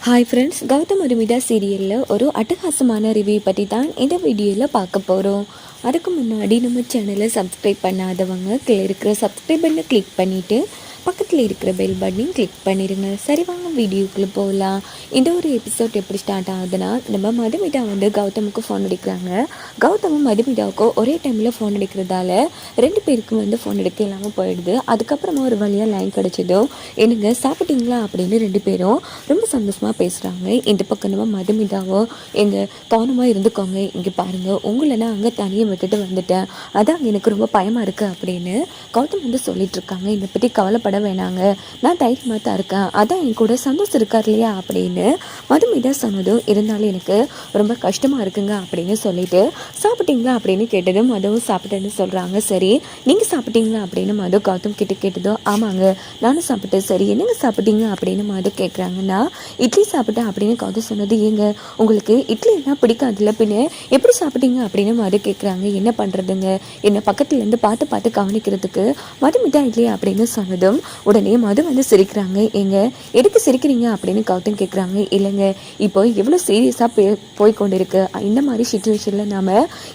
Hi friends Gautham அருமிதா சீரியலில் ஒரு அட்டகாசமான ரிவ்யூ பற்றி தான் இந்த வீடியோவில் பார்க்க போகிறோம் அதுக்கு முன்னாடி நம்ம சேனலை சப்ஸ்கிரைப் பண்ணாதவங்க கீழே இருக்கிற சப்ஸ்கிரைப் பண்ணை கிளிக் பண்ணிவிட்டு பக்கத்தில் இருக்கிற பெல் பட்டனையும் கிளிக் பண்ணிடுங்க சரி வாங்க வீடியோக்குள்ளே போகலாம். இந்த ஒரு எபிசோட் எப்படி ஸ்டார்ட் ஆகுதுன்னா நம்ம மதுமிதா வந்து கௌதமுக்கு ஃபோன் அடிக்கிறாங்க. கௌதமும் மதுமிதாவுக்கும் ஒரே டைமில் ஃபோன் அடிக்கிறதால ரெண்டு பேருக்கும் வந்து ஃபோன் எடுக்க இல்லாமல் போயிடுது. அதுக்கப்புறமா ஒரு வழியாக லைன் கிடச்சதும் என்னங்க சாப்பிட்டீங்களா? அப்படின்னு ரெண்டு பேரும் ரொம்ப சந்தோஷமாக பேசுகிறாங்க இந்த பக்கம் நம்ம மதுமிதாவோ எங்கள் கவனமாக இருந்துக்கோங்க. இங்கே பாருங்கள் உங்களை நான் அங்கே தனியை விட்டுட்டு வந்துட்டேன். அதான் எனக்கு ரொம்ப பயமாக இருக்குது அப்படின்னு கௌதம் வந்து சொல்லிட்டு இருக்காங்க. இதை பற்றி கவலைப்பட வேணாங்க. நான் தைரியமாக தான் இருக்கேன். அதான் என் கூட சந்தோஷம் இருக்கார் இல்லையா அப்படின்னு மதுமிதா சொன்னதும் இருந்தாலும் எனக்கு ரொம்ப கஷ்டமாக இருக்குங்க அப்படின்னு சொல்லிட்டு சாப்பிட்டீங்களா? அப்படின்னு கேட்டதும் மதுவும் சாப்பிட்டேன்னு சொல்கிறாங்க சரி நீங்கள் சாப்பிட்டீங்களா? அப்படின்னு மது கௌதம் கிட்ட கேட்டதோ ஆமாங்க நானும் சாப்பிட்டேன். சரி என்னங்க சாப்பிட்டீங்க? அப்படின்னு மது கேட்குறாங்கன்னா இட்லி சாப்பிட்டேன். அப்படின்னு கௌதம் சொன்னது ஏங்க உங்களுக்கு இட்லி என்ன பிடிக்காதுல்ல பின்ன எப்படி சாப்பிட்டீங்க? அப்படின்னு மது கேட்குறாங்க என்ன பண்ணுறதுங்க என்னை பக்கத்துலேருந்து பார்த்து பார்த்து கவனிக்கிறதுக்கு மதுமிதா இல்லையா? அப்படின்னு சொன்னதும் உடனே மது வந்து சிரிக்கிறாங்க. ஏங்க எதுக்கு சிரிக்கிறீங்க அப்படின்னு கௌதம் கேட்குறாங்க இல்லைங்க இப்போ எவ்வளோ சீரியஸாக போய் போய் கொண்டிருக்கு இந்த மாதிரி சுச்சுவேஷனில் நாம்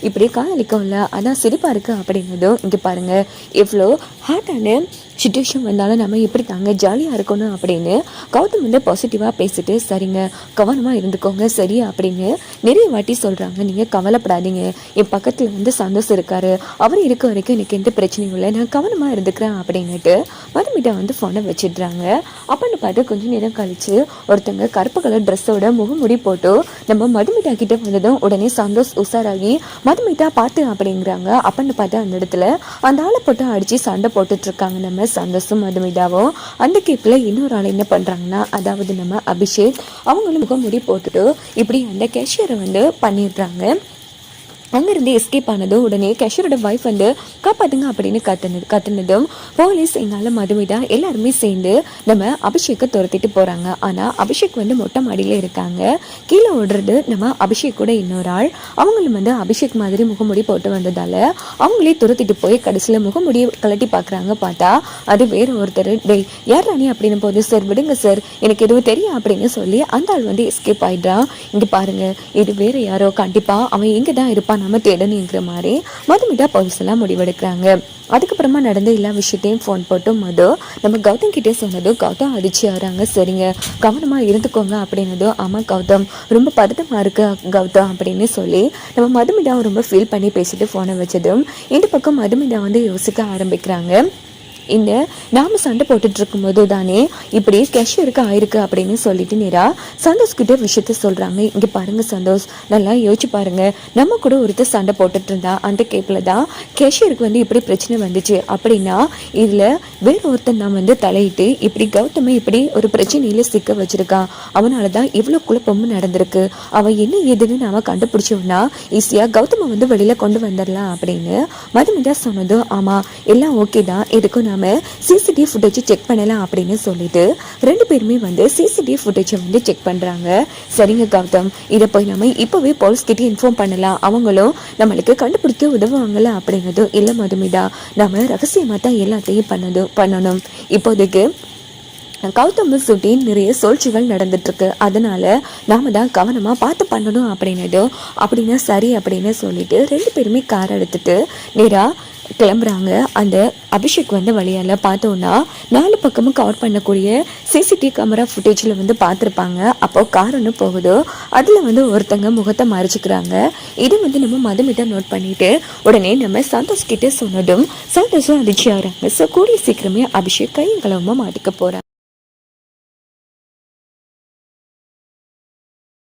இப்படியே காதலிக்கோம்ல அதான் சிரிப்பாக இருக்குது அப்படிங்கிறதும் இங்கே பாருங்கள் எவ்வளோ ஹார்ட்டான சுச்சுவேஷன் வந்தாலும் நம்ம எப்படி தாங்க ஜாலியாக இருக்கணும் அப்படின்னு கௌதம் வந்து பாசிட்டிவாக பேசிட்டு சரிங்க கவனமாக இருந்துக்கோங்க சரி அப்படின்னு நிறைய வாட்டி சொல்கிறாங்க நீங்கள் கவலைப்படாதீங்க. என் பக்கத்தில் வந்து சந்தோஷம் இருக்காரு. அவர் இருக்க வரைக்கும் எனக்கு எந்த பிரச்சனையும் இல்லை. நான் கவனமாக இருந்துக்கிறேன் அப்படின்னுட்டு மதுமிட்டா வந்து ஃபோனை வச்சிடுறாங்க. அப்படின்னு பார்த்து கொஞ்சம் நேரம் கழிச்சு ஒருத்தங்க கருப்பு கலர் ட்ரெஸ்ஸோட முகமுடி போட்டு நம்ம மதுமிட்டா கிட்ட வந்ததும் உடனே சந்தோஷ் உஷாராகி மதுமிட்டா பார்த்து அப்படிங்கிறாங்க. அப்படின்னு பார்த்து அந்த இடத்துல அந்த ஆளை போட்டு அடித்து சண்டை போட்டுட்டு இருக்காங்க நம்ம சந்தோஷம் மதுமிட்டாவும் அந்த கேப்பில் இன்னொரு ஆள் என்ன பண்ணுறாங்கன்னா அதாவது நம்ம அபிஷேக் அவங்களும் முகமுடி போட்டுட்டு இப்படி அந்த கேஷியரை வந்து பண்ணிடுறாங்க. அங்கேருந்து எஸ்கேப் ஆனதும் உடனே கேஷரோட ஒய்ஃப் வந்து காப்பாத்துங்க அப்படின்னு கத்துனது கத்துனதும் போலீஸ் எங்கால மதுமிதா எல்லாருமே சேர்ந்து நம்ம அபிஷேக்கை துரத்திட்டு போகிறாங்க ஆனால் அபிஷேக் வந்து மொட்டை மாடியில் இருக்காங்க. கீழே ஓடுறது நம்ம அபிஷேக் கூட இன்னொரு ஆள். அவங்களும் வந்து அபிஷேக் மாதிரி முகமுடி போட்டு வந்ததால் அவங்களே துரத்திட்டு போய் கடைசியில் முகமுடியை கலட்டி பார்க்குறாங்க பார்த்தா அது வேறு ஒருத்தர். டெய் யார் ராணி அப்படின்னு போது? சார் விடுங்க சார். எனக்கு எதுவும் தெரியும் அப்படின்னு சொல்லி அந்த ஆள் வந்து எஸ்கேப் ஆகிடுறான் இங்கே பாருங்கள் இது வேறு யாரோ. கண்டிப்பாக அவன் இங்கே தான் இருப்பான் நம்ம தேடணுங்கிற மாதிரி மதுமிட்டா போலீஸ் எல்லாம் முடிவெடுக்கிறாங்க. அதுக்கப்புறமா நடந்த எல்லா விஷயத்தையும் ஃபோன் போட்டும் மது நம்ம கௌதம் கிட்டே சொன்னதும் கௌதம் அடிச்சு ஆறாங்க. சரிங்க கவனமாக இருந்துக்கோங்க அப்படின்னதும் ஆமாம் கௌதம் ரொம்ப பதட்டமாக இருக்கு கௌதம் அப்படின்னு சொல்லி நம்ம மதுமிடாவை ரொம்ப ஃபீல் பண்ணி பேசிட்டு ஃபோனை வச்சதும் இந்த பக்கம் மதுமிதா வந்து யோசிக்க ஆரம்பிக்கிறாங்க. இந்த நாம சண்டை போட்டுட்டு இருக்கும்போது தானே இப்படி கேஷியருக்கு ஆயிருக்கு அப்படின்னு சொல்லிட்டு நேரா சந்தோஷ் கிட்ட விஷயத்த சொல்றாங்க. இங்க பாருங்க சந்தோஷ் நல்லா யோசிச்சு பாருங்க. நம்ம கூட ஒருத்தர் சண்டை போட்டுட்டு இருந்தா அந்த கேப்ல தான் கேஷியருக்கு வந்து இப்படி பிரச்சனை வந்துச்சு அப்படின்னா இதுல வேற ஒருத்தன் தான் வந்து தலையிட்டு இப்படி கௌதம இப்படி ஒரு பிரச்சனையில சிக்க வச்சிருக்கான் அவனால தான் இவ்வளவு குழப்பமும் நடந்திருக்கு. அவன் என்ன ஏதுன்னு நாம கண்டுபிடிச்சோம்னா ஈஸியா கௌதம வந்து வெளியில கொண்டு வந்துடலாம் அப்படின்னு மதுமிதா சொன்னதும் ஆமா எல்லாம் ஓகே தான். எதுக்கும் நம்ம சிசிடிவி ஃபுட்டேஜ் செக் பண்ணலாம் அப்படின்னு சொல்லிட்டு ரெண்டு பேருமே வந்து சிசிடிவி ஃபுட்டேஜை வந்து செக் பண்ணுறாங்க சரிங்க கௌதம். இதை போய் நம்ம இப்போவே போலீஸ்கிட்டே இன்ஃபார்ம் பண்ணலாம். அவங்களும் நம்மளுக்கு கண்டுபிடிக்க உதவுவாங்கள அப்படிங்கிறதும் இல்லை மதுமிதா. நம்ம ரகசியமாக தான் எல்லாத்தையும் பண்ணதும் பண்ணணும். இப்போதைக்கு கௌதம் சுட்டி நிறைய சூழ்ச்சிகள் நடந்துட்டுருக்கு. அதனால் நாம் தான் கவனமாக பார்த்து பண்ணணும் அப்படின்னதும் அப்படின்னா சரி அப்படின்னு சொல்லிட்டு ரெண்டு பேருமே கார் எடுத்துட்டு நேரா கிளம்புறாங்க. அந்த அபிஷேக் வந்து வழியால் பார்த்தோன்னா நாலு பக்கமும் கவர் பண்ணக்கூடிய சிசிடிவி கேமரா ஃபுட்டேஜில் வந்து பார்த்துருப்பாங்க. அப்போ கார் ஒன்று போகுதோ. அதில் வந்து ஒருத்தங்க முகத்தை மறைச்சிக்கிறாங்க. இதை வந்து நம்ம மதுமிட்ட நோட் பண்ணிட்டு உடனே நம்ம சந்தோஷ் கிட்டே சொன்னதும் சந்தோஷம் அதிர்ச்சி ஆகிறாங்க ஸோ கூடிய சீக்கிரமே அபிஷேக் கையும் களவுமா மாட்டிக்க போகிறாங்க